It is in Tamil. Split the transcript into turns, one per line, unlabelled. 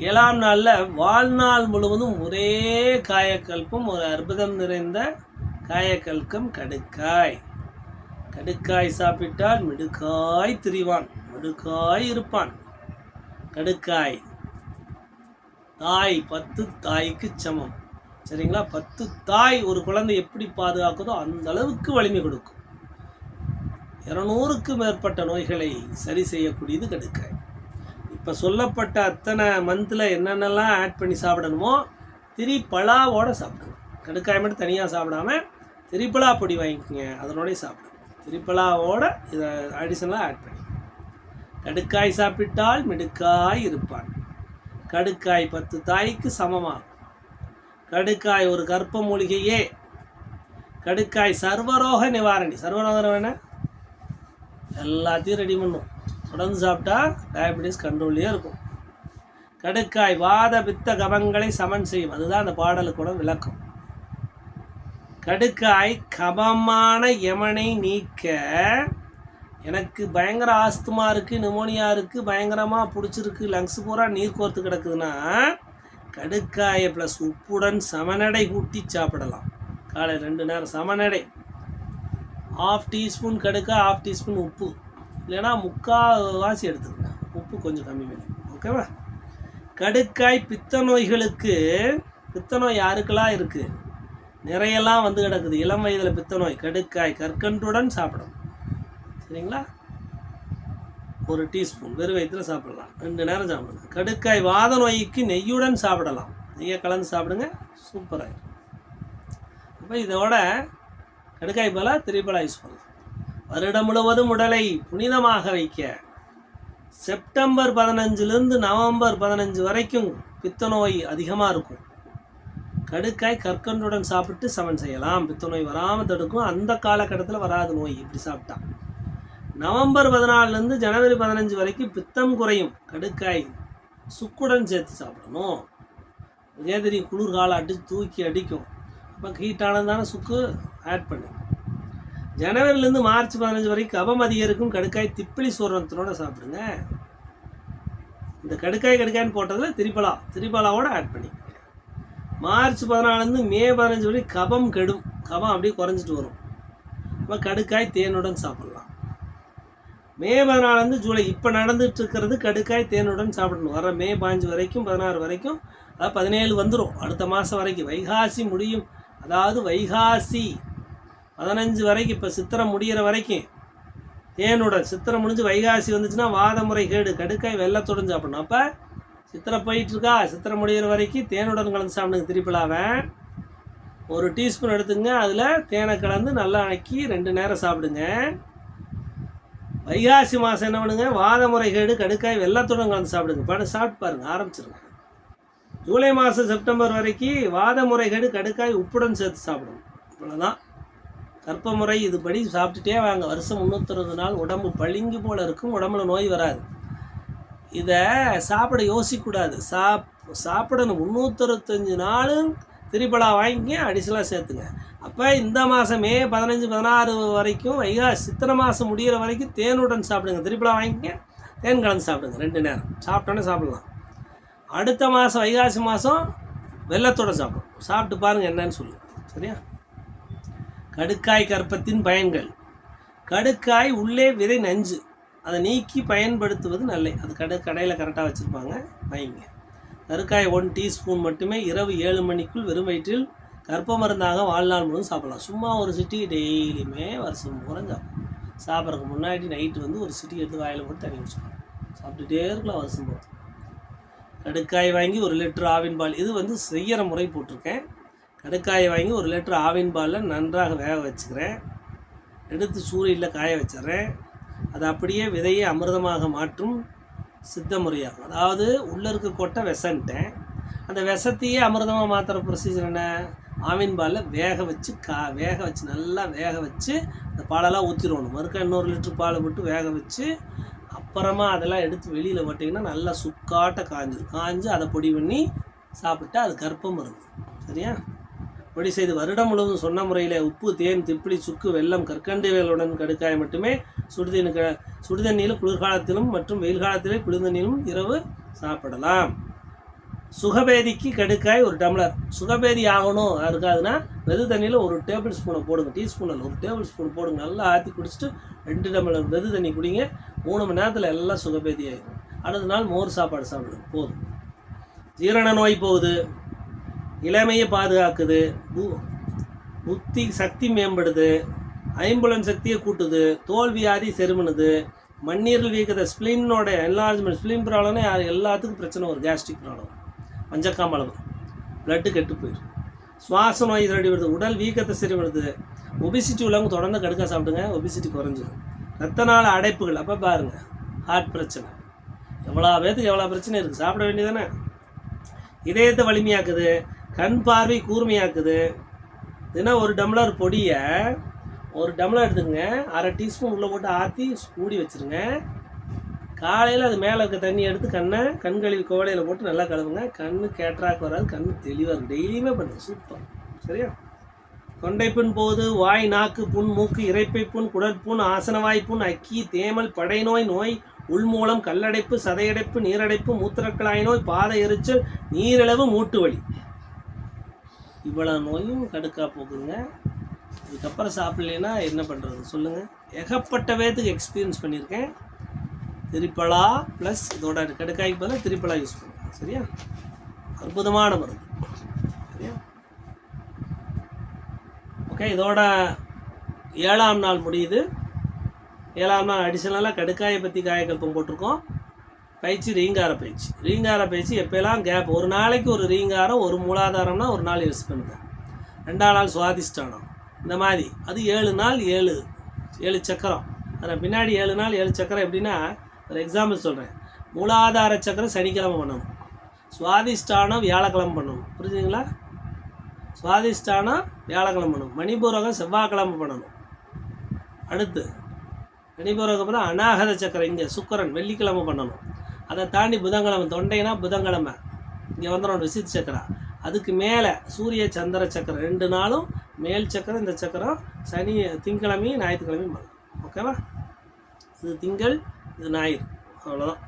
ஏழாம் நாளில் வாழ்நாள் முழுவதும் ஒரே காயக்கல்பம் ஒரு அற்புதம் நிறைந்த காயக்கல்கம் கடுக்காய். கடுக்காய் சாப்பிட்டால் மிடுக்காய் திரிவான் மிடுக்காய் இருப்பான். கடுக்காய். தாய் பத்து தாய்க்கு சமம். சரிங்களா? பத்து தாய் ஒரு குழந்தை எப்படி பாதுகாக்குதோ அந்த அளவுக்கு வலிமை கொடுக்கும். இருநூறுக்கு மேற்பட்ட நோய்களை சரி செய்யக்கூடியது கடுக்காய். இப்போ சொல்லப்பட்ட அத்தனை மந்தில் என்னென்னலாம் ஆட் பண்ணி சாப்பிடணுமோ திரிப்பலாவோட சாப்பிடணும் கடுக்காய் மட்டும் தனியாக சாப்பிடாம திரிப்பலா பொடி வாங்கிக்கோங்க அதனோடய சாப்பிடணும் திரிப்பலாவோட இதை அடிஷனலாக ஆட் பண்ணி கடுக்காய் சாப்பிட்டால் மிடுக்காய் இருப்பான். கடுக்காய் பத்து தாய்க்கு சமமாகும். கடுக்காய் ஒரு கற்ப மூலிகையே. கடுக்காய் சர்வரோக நிவாரணி. சர்வரோகம் என்ன? எல்லாத்தையும் ரெடி பண்ணும் தொடர்ந்து சாப்பிட்டா டயபெட்டிஸ் கண்ட்ரோல்லையே இருக்கும். கடுக்காய் வாத பித்த கபங்களை சமன் செய்யும். அதுதான் அந்த பாடலுக்கூட விளக்கம். கடுக்காய் கபமான யமனை நீக்க எனக்கு பயங்கர ஆஸ்துமா இருக்குது நிமோனியா இருக்குது பயங்கரமாக பிடிச்சிருக்கு லங்ஸ் பூரா நீர் கோர்த்து கிடக்குதுன்னா கடுக்காயை ப்ளஸ் உப்புடன் சமநடை கூட்டி சாப்பிடலாம். காலை ரெண்டு நேரம் சமநடை. ஆஃப் டீஸ்பூன் கடுக்காய் ஆஃப் டீஸ்பூன் உப்பு. இல்லைன்னா முக்கால்வாசி எடுத்துக்கங்க. உப்பு கொஞ்சம் கம்மி பண்ணி. ஓகேவா கடுக்காய் பித்த நோய்களுக்கு பித்த நோய் யாருக்கெல்லாம் இருக்குது நிறையெல்லாம் வந்து கிடக்குது. இளம் வயதில் பித்த நோய் கடுக்காய் கற்கன்றுடன் சாப்பிடும். சரிங்களா? ஒரு டீஸ்பூன் வெறும் வயிற்றில் சாப்பிடலாம். ரெண்டு நேரம் சாப்பிடலாம். கடுக்காய் வாத நோய்க்கு நெய்யுடன் சாப்பிடலாம். நெய்யை கலந்து சாப்பிடுங்க. சூப்பராக அப்போ இதோட கடுக்காய் போல திரிபலா யூஸ் பண்ணலாம். வருடம் முழுவதும் உடலை புனிதமாக வைக்க. செப்டம்பர் பதினஞ்சிலிருந்து நவம்பர் பதினஞ்சு வரைக்கும் பித்த நோய் அதிகமாக இருக்கும். கடுக்காய் கற்கண்டுடன் சாப்பிட்டு சமன் செய்யலாம். பித்த நோய் வராமல் தடுக்கும். அந்த காலகட்டத்தில் வராது நோய் இப்படி சாப்பிட்டா. நவம்பர் பதினாலுலேருந்து ஜனவரி பதினஞ்சு வரைக்கும் பித்தம் குறையும். கடுக்காய் சுக்குடன் சேர்த்து சாப்பிடணும். ஏதிரி குளிர்காலம் அடித்து தூக்கி அடிக்கும். அப்போ ஹீட்டானது தானே சுக்கு ஆட் பண்ணு ஜனவரிலேருந்து மார்ச் பதினஞ்சு வரைக்கும் கபம் அதிகரிக்கும் கடுக்காய் திப்பிலி சூரணத்தினோட சாப்பிடுங்க. இந்த கடுக்காய் கடுக்காய்னு போட்டதில் திரிபலா திரிபலாவோட ஆட் பண்ணி. மார்ச் பதினாலுலேருந்து மே பதினஞ்சு வரைக்கும் கபம் கெடும். கபம் அப்படியே குறைஞ்சிட்டு வரும். நம்ம கடுக்காய் தேனுடன் சாப்பிட்லாம். மே பதினாலுலேருந்து ஜூலை இப்போ நடந்துட்டு இருக்கிறது கடுக்காய் தேனுடன் சாப்பிடணும். வர மே பாஞ்சு வரைக்கும் பதினாறு வரைக்கும் அதாவது பதினேழு வந்துடும் அடுத்த மாதம் வரைக்கும். வைகாசி முடியும். அதாவது வைகாசி பதினஞ்சு வரைக்கும் இப்போ சித்திரம் முடிகிற வரைக்கும். தேனுடன் சித்திரம் முடிஞ்சு வைகாசி வந்துச்சுன்னா வாதமுறை கேடு கடுக்காய் வெள்ளத்துடன் சாப்பிடணும். அப்போ சித்திரை போயிட்டுருக்கா? சித்திரம் முடிகிற வரைக்கும் தேனுடன் கலந்து சாப்பிடுங்க திருப்பிலாவை ஒரு டீஸ்பூன் எடுத்துங்க அதில் தேனை கலந்து நல்லா அணக்கி ரெண்டு நேரம் சாப்பிடுங்க. வைகாசி மாதம் என்ன பண்ணுங்க? வாத முறைகேடு கடுக்காய் வெள்ளத்துடன் கலந்து சாப்பிடுங்க. படம் சாப்பிட்டு பாருங்க ஆரம்பிச்சிருங்க. ஜூலை மாதம் செப்டம்பர் வரைக்கும் வாத முறைகேடு கடுக்காய் உப்புடன் சேர்த்து சாப்பிடுங்க இவ்வளோதான் கற்ப முறை இதுபடி சாப்பிட்டுட்டே வாங்க. வருஷம் முந்நூற்றறுபது நாள் உடம்பு பளிங்கு போல் இருக்கும் உடம்புல நோய் வராது. இதை சாப்பிட யோசிக்கக்கூடாது. சாப் சாப்பிடணும். முந்நூற்றறுபத்தஞ்சு நாளும் திரிபலா வாங்கிங்க அடிஷனலாக சேர்த்துங்க. அப்போ இந்த மாதமே பதினஞ்சு பதினாறு வரைக்கும் ஐயா சித்திரை மாதம் முடிகிற வரைக்கும் தேனுடன் சாப்பிடுங்க. திரிபலா வாங்கிங்க தேன் கலந்து சாப்பிடுங்க. ரெண்டு நேரம். சாப்பிட்டோன்னே சாப்பிடலாம். அடுத்த மாதம் வைகாசி மாதம் வெள்ளத்தோட சாப்பிடும். சாப்பிட்டு பாருங்கள் என்னன்னு சொல்லுங்கள் சரியா? கடுக்காய் கற்பத்தின் பயன்கள். கடுக்காய் உள்ளே விதை நஞ்சு. அதை நீக்கி பயன்படுத்துவது நல்லது அது கடை கடையில் கரெக்டாக வச்சுருப்பாங்க. வாங்கிங்க. கருக்காய் ஒன் டீஸ்பூன் மட்டுமே இரவு ஏழு மணிக்குள் வெறும் வயிற்றில் கற்ப மருந்தாக வாழ்நாள் முழுவதும் சாப்பிடலாம். சும்மா ஒரு சிட்டி டெய்லியுமே வருஷம் பூரா சாப்பிடலாம். சாப்பிட்றதுக்கு முன்னாடி நைட்டு வந்து ஒரு சிட்டி எடுத்து வாயில் போட்டு தண்ணி குடிச்சுக்கலாம். சாப்பிட்டுட்டே இருக்கலாம் வருஷம் போது கடுக்காய் வாங்கி ஒரு லிட்டர் ஆவின் பால். இது வந்து செய்கிற முறை போட்டிருக்கேன். கடுக்காயை வாங்கி ஒரு லிட்டர் ஆவின் பாலில் நன்றாக வேக வச்சுக்கிறேன். எடுத்து சூரியனில் காய வச்சிடுறேன். அது அப்படியே விதையை அமிர்தமாக மாற்றும் சித்த முறையாகும். அதாவது உள்ளே இருக்க கொட்டை விஷன்ட்டேன். அந்த விஷத்தையே அமிர்தமாக மாற்றுற ப்ரொசீஜர் என்ன? ஆவின் பாலில் வேக வச்சு கா வேக வச்சு நல்லா வேக வச்சு அந்த பாலெல்லாம் ஊற்றிடணும் மறுக்க இன்னொரு லிட்டர் பாலை போட்டு வேக வச்சு அப்புறமா அதெல்லாம் எடுத்து வெளியில் போட்டிங்கன்னா நல்லா சுக்காட்ட காஞ்சிடும் காஞ்சு அதை பொடி பண்ணி சாப்பிட்டா அது கர்ப்பம் இருக்கும் சரியா? இப்படி செய்து வருடம் முழுவதும் சொன்ன முறையில் உப்பு தேன் திப்பிலி சுக்கு வெல்லம் கற்கண்டு வேலுடன் கடுக்காய் மட்டுமே சுடுதண்ணி க சுடுதண்ணியில் குளிர்காலத்திலும் மற்றும் வெயில் காலத்திலே குளிர்ந்தண்ணிலும் இரவு சாப்பிடலாம். சுகபேதிக்கு கடுக்காய் ஒரு டம்ளர். சுகபேதி ஆகணும். இருக்காதுன்னா வெது தண்ணியில் ஒரு டேபிள் ஸ்பூனை போடுங்க. டீஸ்பூனில் ஒரு டேபிள் ஸ்பூன் போடுங்க. நல்லா ஆற்றி குடிச்சிட்டு ரெண்டு டம்ளர் வெது தண்ணி குடிங்க. மூணு மணி நேரத்தில் எல்லாம் சுகபேதி ஆகிடும் அடுத்த நாள் மோர் சாப்பாடு சாப்பிடுங்க போதும். ஜீரண நோய் போகுது. இளமையை பாதுகாக்குது பு- புத்தி சக்தி மேம்படுது ஐம்புலன் சக்தியை கூட்டுது தோல் வியாதி செருமணுது மண்ணீரல் வீக்கத்தை ஸ்ப்ளின்னோட என்லார்ஜ்மெண்ட் ஸ்ப்ளின் ப்ராப்ளம்னா எல்லாத்துக்கும் பிரச்சனை வரும் கேஸ்ட்ரிக் ப்ராப்ளம் மஞ்சக்காமலை பிளட்டு கெட்டு போயிடும் சுவாச நோய் ரெடி வருது உடல் வீக்கத்தை சரி வருது ஒபிசிட்டி உள்ளவங்க தொடர்ந்து கடுக்கா சாப்பிடுங்க ஒபிசிட்டி குறைஞ்சிடும் ரத்த நாள் அடைப்புகள் அப்போ பாருங்கள் ஹார்ட் பிரச்சனை. எவ்வளோ பேத்துக்கு எவ்வளோ பிரச்சனை இருக்குது சாப்பிட வேண்டியதானே இதயத்தை வலிமையாக்குது கண் பார்வை கூர்மையாக்குது. தினம் ஒரு டம்ளர் பொடியை ஒரு டம்ளர் எடுத்துக்கங்க. அரை டீஸ்பூன் உள்ளே போட்டு ஆற்றி மூடி வச்சுருங்க. காலையில் அது மேலே இருக்க தண்ணி எடுத்து கண்ணை கண்களில் கோடையில் போட்டு நல்லா கழுவுங்க. கண்ணு கேட்ராக் வராது கண் தெளிவாக இருக்கும் டெய்லியுமே பண்ணுங்க. சூப்பர். சரியா? தொண்டைப்பின் போது வாய் நாக்கு புண் மூக்கு இறைப்பை புண் குடற்புண் ஆசனவாய் புண் அக்கி தேமல் படைநோய் நோய் உள்மூலம் கல்லடைப்பு சதையடைப்பு நீரடைப்பு மூத்திரக்குழாய் நோய் பாத எரிச்சல் நீரிழவு மூட்டு வலி. இவ்வளோ நோயும் கடுக்கா போகுதுங்க. இதுக்கப்புறம் சாப்பிட்லனா என்ன பண்ணுறது சொல்லுங்கள் ஏகப்பட்ட பேத்துக்கு எக்ஸ்பீரியன்ஸ் பண்ணியிருக்கேன். திரிப்பலா ப்ளஸ் இதோட கடுக்காய்க்கு பதிலாக திரிப்பலா யூஸ் பண்ணுவேன். சரியா? அற்புதமான மருந்து. சரியா? ஓகே இதோட ஏழாம் நாள் முடியுது. ஏழாம் நாள் அடிஷனலாக கடுக்காயை பற்றி காயக்கல்பம் போட்டிருக்கோம். பயிற்சி ரீங்கார பயிற்சி ரீங்கார பயிற்சி எப்போல்லாம் கேப் ஒரு நாளைக்கு ஒரு ரீங்காரம் ஒரு மூலாதாரம்னா ஒரு நாள் யூஸ் பண்ணுங்க. ரெண்டாம் நாள் சுவாதிஷ்டானம். இந்த மாதிரி. அது ஏழு நாள் ஏழு. ஏழு சக்கரம். அதில் பின்னாடி ஏழு நாள் ஏழு சக்கரம் எப்படின்னா ஒரு எக்ஸாம்பிள் சொல்கிறேன் மூலாதார சக்கரம் சனிக்கிழமை பண்ணணும். சுவாதிஷ்டானம் வியாழக்கிழமை பண்ணணும். புரிஞ்சுங்களா சுவாதிஷ்டானம் வியாழக்கிழமை பண்ணணும். மணிபூரகம் செவ்வாய்க்கிழமை பண்ணணும். அடுத்து மணிபூரகம் அப்புறம் அநாகத சக்கரம் இங்கே சுக்கரன் வெள்ளிக்கிழமை பண்ணணும். அதை தாண்டி புதன்கிழமை தொண்டைனா புதன்கிழமை. இங்கே வந்துடும் விசித் சக்கரம் அதுக்கு மேலே சூரிய சந்திர சக்கரம் ரெண்டு நாளும் மேல் சக்கரம் இந்த சக்கரம் சனி திங்கக்கிழமையும் ஞாயிற்றுக்கிழமையும் பண்ணலாம் ஓகேவா? இது திங்கள் இது ஞாயிறு. அவ்வளோதான்